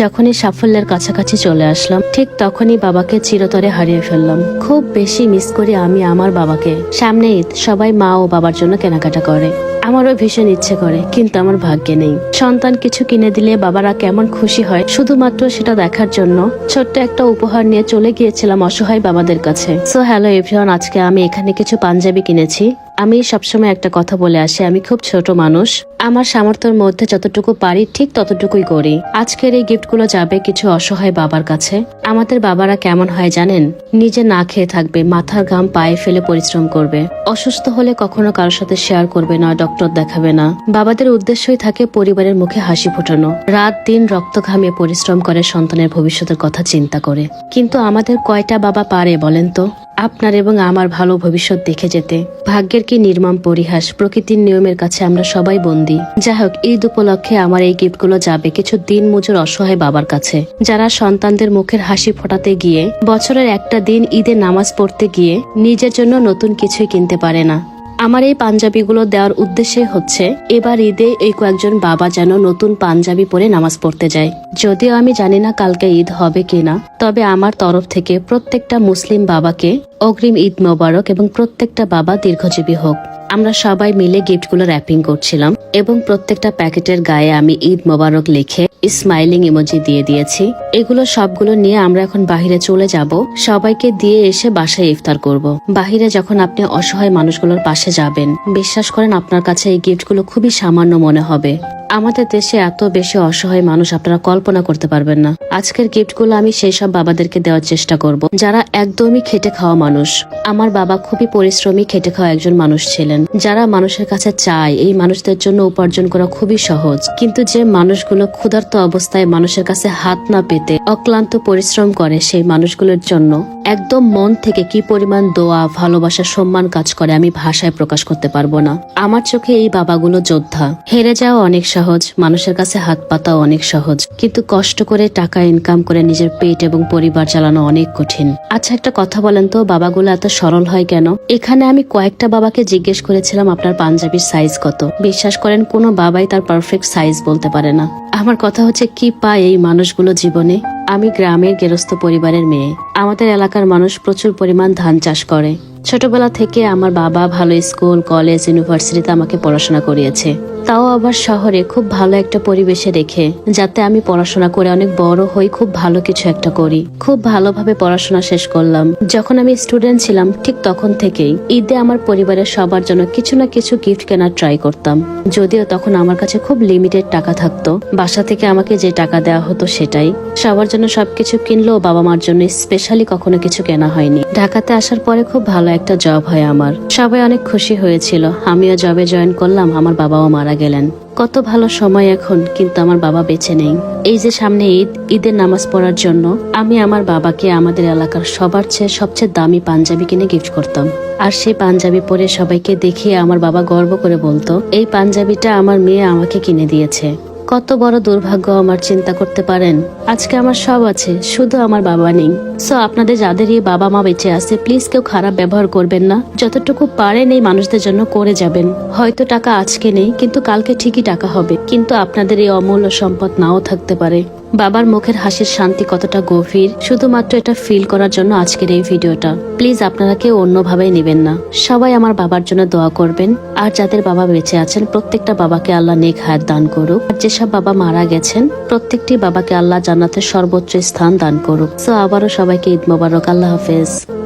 যখনই সাফল্যের কাছাকাছি চলে আসলাম, ঠিক তখনই বাবাকে চিরতরে হারিয়ে ফেললাম। খুব বেশি মিস করি আমি আমার বাবাকে। সামনে ঈদ, সবাই মা ও বাবার জন্য কেনাকাটা করে। আমারও ভীষণ ইচ্ছে করে, কিন্তু আমার ভাগ্যে নেই। সন্তান কিছু কিনে দিলে বাবারা কেমন খুশি হয়, শুধুমাত্র সেটা দেখার জন্য। ছোট্ট একটা উপহার নিয়ে চলে গিয়েছিলাম অসহায় বাবাদের কাছে। সো হ্যালো এভরিওয়ান আজকে আমি এখানে কিছু পাঞ্জাবি কিনেছি। আমি সবসময় একটা কথা বলে আসি, আমি খুব ছোট মানুষ। আমার সামর্থ্যের মধ্যে যতটুকু পারি, ঠিক ততটুকুই করি। আজকের এই গিফটগুলো যাবে কিছু অসহায় বাবার কাছে। আমাদের বাবারা কেমন হয় জানেন? নিজে না খেয়ে থাকবে, মাথার ঘাম পায়ে ফেলে পরিশ্রম করবে। অসুস্থ হলে কখনো কারোর সাথে শেয়ার করবে না ডক্টর দেখাবে না। বাবাদের উদ্দেশ্যই থাকে পরিবারের মুখে হাসি ফোটানো। রাত, দিন রক্ত ঘামিয়ে পরিশ্রম করে সন্তানের ভবিষ্যতের কথা চিন্তা করে। কিন্তু আমাদের কয়টা বাবা পারে বলেন তো? আপনার এবং আমার ভালো ভবিষ্যৎ দেখে যেতে। ভাগ্যের কি নির্মম পরিহাস, প্রকৃতির নিয়মের কাছে আমরা সবাই বন্দি। যাই হোক ঈদ উপলক্ষে আমার এই গিফটগুলো যাবে কিছু দিন মজুর অসহায় বাবার কাছে। যারা সন্তানদের মুখের হাসি ফোটাতে গিয়ে বছরের একটা দিন ঈদে নামাজ পড়তে গিয়ে নিজের জন্য নতুন কিছুই কিনতে পারে না। আমার এই পাঞ্জাবিগুলো দেওয়ার উদ্দেশ্যে হচ্ছে, এবার ঈদে এই কয়েকজন বাবা যেন নতুন পাঞ্জাবি পরে নামাজ পড়তে যায়। যদিও আমি জানি না কালকে ঈদ হবে কিনা, তবে আমার তরফ থেকে প্রত্যেকটা মুসলিম বাবাকে অগ্রিম ঈদ মোবারক এবং প্রত্যেকটা বাবা দীর্ঘজীবী হোক। আমরা সবাই মিলে গিফটগুলো র্যাপিং করছিলাম এবং প্রত্যেকটা প্যাকেটের গায়ে আমি ঈদ মোবারক লিখে স্মাইলিং ইমোজি দিয়ে দিয়েছি। এগুলো সবগুলো নিয়ে আমরা এখন বাহিরে চলে যাব। সবাইকে দিয়ে এসে বাসায় ইফতার করব। বাহিরে যখন আপনি অসহায় মানুষগুলোর পাশে যাবেন, বিশ্বাস করেন আপনার কাছে এই গিফটগুলো খুবই সামান্য মনে হবে। আমাদের দেশে এত বেশি অসহায় মানুষ আপনারা কল্পনা করতে পারবেন না। আজকের গিফটগুলো আমি সেই সব বাবাদেরকে দেওয়ার চেষ্টা করব। যারা একদমই খেটে খাওয়া মানুষ। আমার বাবা খুবই পরিশ্রমী খেটে খাওয়া একজন মানুষ ছিলেন। যারা মানুষের কাছে চায়, এই মানুষদের জন্য উপার্জন করা খুবই সহজ। কিন্তু যে মানুষগুলো ক্ষুধার্ত অবস্থায় মানুষের কাছে হাত না পেতে অক্লান্ত পরিশ্রম করে সেই মানুষগুলোর জন্য একদম মন থেকে কি পরিমাণ দোয়া, ভালোবাসা, সম্মান কাজ করে আমি ভাষায় প্রকাশ করতে পারব না। আমার চোখে এই বাবাগুলো যোদ্ধা। হেরে যাওয়া অনেক সহজ, মানুষের কাছে হাত পাতাও অনেক সহজ। কিন্তু কষ্ট করে টাকা ইনকাম করে নিজের পেট এবং পরিবার চালানো অনেক কঠিন। আচ্ছা একটা কথা বলেন তো, বাবাগুলো এত সরল হয় কেন? এখানে আমি কয়েকটা বাবাকে জিজ্ঞেস করেছিলাম, আপনার পাঞ্জাবির সাইজ কত? বিশ্বাস করেন, কোনো বাবাই তার পারফেক্ট সাইজ বলতে পারে না। আমার কথা হচ্ছে, কি পায় এই মানুষগুলো জীবনে? আমি গ্রামের গেরস্থ পরিবারের মেয়ে। আমাদের এলাকার মানুষ প্রচুর পরিমাণ ধান চাষ করে। ছোটবেলা থেকে আমার বাবা ভালো স্কুল, কলেজ, ইউনিভার্সিটিতে আমাকে পড়াশোনা করিয়েছে। তাও আবার শহরে খুব ভালো একটা পরিবেশে রেখে, যাতে আমি পড়াশোনা করে অনেক বড় হই, খুব ভালো কিছু একটা করি। খুব ভালোভাবে পড়াশোনা শেষ করলাম। যখন আমি স্টুডেন্ট ছিলাম, ঠিক তখন থেকেই ঈদে আমার পরিবারের সবার জন্য কিছু না কিছু গিফট কেনার ট্রাই করতাম। যদিও তখন আমার কাছে খুব লিমিটেড টাকা থাকতো, বাসা থেকে আমাকে যে টাকা দেওয়া হতো সেটাই। সবার জন্য সবকিছু কিনলেও বাবা মার জন্য স্পেশালি কখনো কিছু কেনা হয়নি। ঢাকাতে আসার পরে খুব ভালো একটা জব হয় আমার। সবাই অনেক খুশি হয়েছিল। আমিও জবে জয়েন করলাম, আমার বাবাও মারা গেলেন। কত ভালো সময় এখন, কিন্তু আমার বাবা বেঁচে নেই। এই যে সামনে ঈদ, ঈদের নামাজ পড়ার জন্য আমি আমার বাবাকে আমাদের এলাকার সবার চেয়ে সবচেয়ে দামি পাঞ্জাবি কিনে গিফট করতাম। আর সেই পাঞ্জাবি পরে সবাইকে দেখিয়ে আমার বাবা গর্ব করে বলতো, এই পাঞ্জাবিটা আমার মেয়ে আমাকে কিনে দিয়েছে। কত বড় দুর্ভাগ্য আমার চিন্তা করতে পারেন। আজকে আমার সব আছে, শুধু আমার বাবা নেই। সো আপনাদের যাদের এই বাবা মা বেঁচে আছে প্লিজ কেউ খারাপ ব্যবহার করবেন না। যতটুকু পারেন এই মানুষদের জন্য করে যাবেন। হয়তো টাকা আজকে নেই, কিন্তু কালকে ঠিকই টাকা হবে। কিন্তু আপনাদের এই অমূল্য সম্পদ নাও থাকতে পারে। বাবার মুখের হাসির শান্তি কতটা গভীর, শুধুমাত্র এটা ফিল করার জন্য আজকের এই ভিডিওটা। প্লিজ আপনারা কেউ অন্যভাবে নেবেন না। সবাই আমার বাবার জন্য দোয়া করবেন, আর যাদের বাবা বেঁচে আছেন, প্রত্যেকটা বাবাকে আল্লাহ নেক হায়াত দান করুক। আর যেসব বাবা মারা গেছেন, প্রত্যেকটি বাবাকে আল্লাহ জান্নাতের সর্বোচ্চ স্থান দান করুক। সো আবারও সবাইকে ঈদ মোবারক, আল্লাহ হাফেজ।